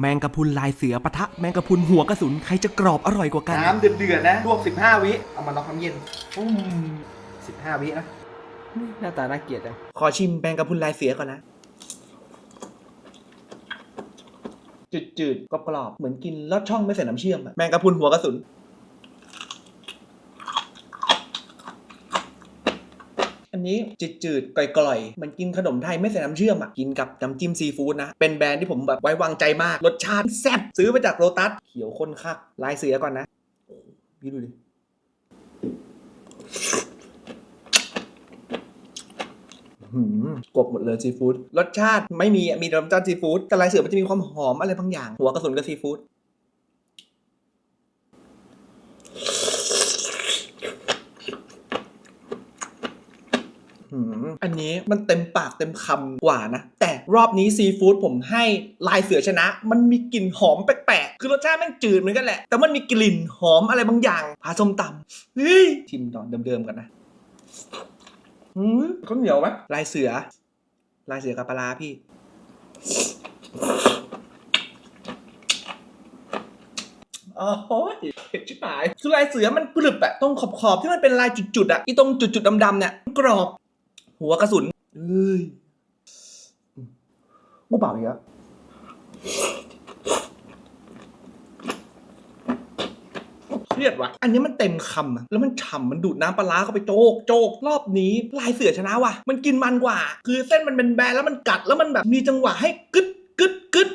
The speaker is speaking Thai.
แมงกะพรุนลายเสือปะทะแมงกะพรุนหัวกระสุนใครจะกรอบอร่อยกว่ากัน น้ำเดือดๆนะลวก15 วิ เอามาน็อกน้ำเย็นอืม15 วินะหน้าตาน่าเกลียดจังขอชิมแมงกะพรุนลายเสือก่อนนะ จืดๆกรอบๆเหมือนกินลอดช่องไม่ใส่น้ำเชื่อมอะแมงกะพรุนหัวกระสุน อันนี้จืดๆก่อยๆมือนกินขนมไทยไม่ใส่น้ำเชื่อมอะกินกับน้ำจิ้มซีฟู้ดนะ เป็นแบรนด์ที่ผมแบบไว้วางใจมาก รสชาติแซ่บซื้อมาจากโรตัสเขียวข้นคักลายเสือก่อนนะโอ้โหพี่ดูดิหืมกบหมดเลยซีฟู้ดรสชาติไม่มีมีน้ำจิ้มซีฟู้ดแต่ลายเสือมันจะมีความหอมอะไรบางอย่าง หัวกระสุนกับซีฟู้ด อันนี้มันเต็มปากเต็มคำกว่านะ แต่รอบนี้ซีฟู้ดผมให้ลายเสือชนะ มันมีกลิ่นหอมแปลกๆ คือรสชาติมันจืดเหมือนกันแหละ แต่มันมีกลิ่นหอมอะไรบางอย่างพาส้มตำเฮ้ยชิมตอนเดิมๆกันนะอืมข้าวเหนียวไหมลายเสือ ลายเสือกับปลาพี่โอ้โหเผ็ดชิบหาย คือลายเสือมันกรึบอะตรงขอบขอบๆที่มันเป็นลายจุดๆอะอีตรงจุดๆดำๆเนี่ยกรอบ หัวกระสุนเอ้ยอืมกูเปล่าอีกแล้วเครียดว่ะ อันนี้มันเต็มคำอะแล้วมันฉ่ำมันดูดน้ำปลาร้าเข้าไปโจกโจกรอบนี้ลายเสือชนะว่ะ มันกินมันกว่า คือเส้นมันเป็นแบนแล้วมันกัดแล้วมันแบบมีจังหวะให้กึด